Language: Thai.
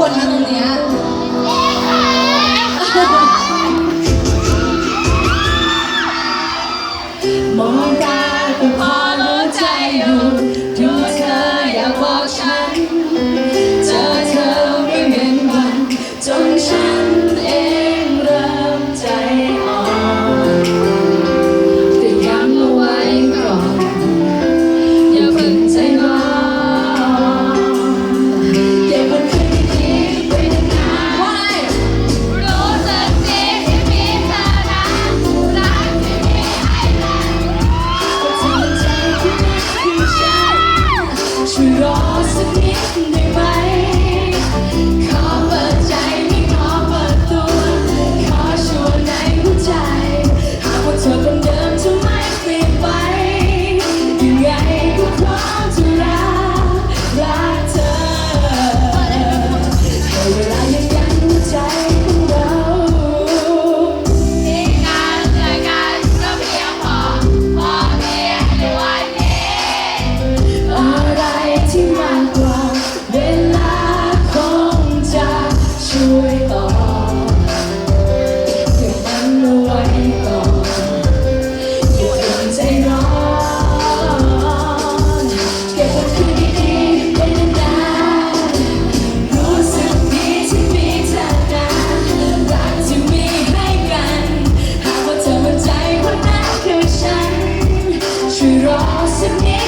คนนะตรงเนี้ย ช่วยรอสักนิดได้ไหม 그렇습니다